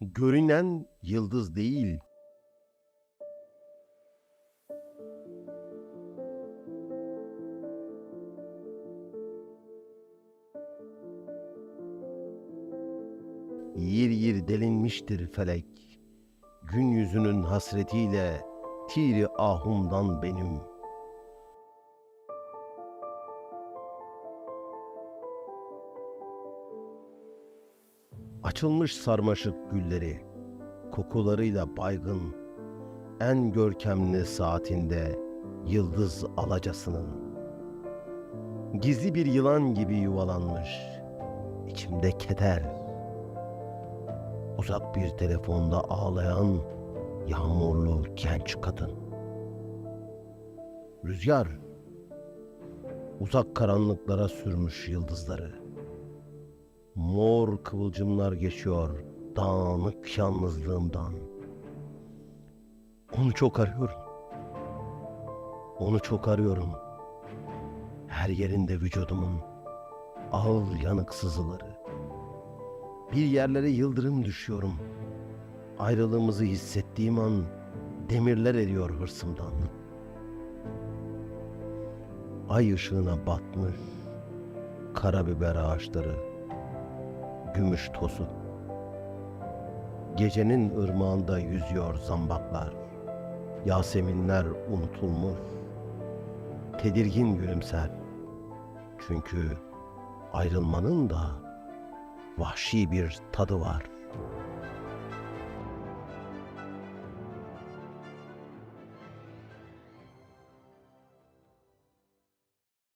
Görünen yıldız değil. Yir yir delinmiştir felek. Gün yüzünün hasretiyle tiri ahumdan benim. Açılmış sarmaşık gülleri, kokularıyla baygın, en görkemli saatinde yıldız alacasının. Gizli bir yılan gibi yuvalanmış, içimde keder. Uzak bir telefonda ağlayan yağmurlu genç kadın. Rüzgar, uzak karanlıklara sürmüş yıldızları. Mor kıvılcımlar geçiyor dağınık yalnızlığımdan. Onu çok arıyorum. Onu çok arıyorum. Her yerinde vücudumun ağır yanık sızıları. Bir yerlere yıldırım düşüyorum. Ayrılığımızı hissettiğim an demirler eriyor hırsımdan. Ay ışığına batmış karabiber ağaçları, gümüş tozu. Gecenin ırmağında yüzüyor zambaklar. Yaseminler unutulmuş. Tedirgin gülümser. Çünkü ayrılmanın da vahşi bir tadı var.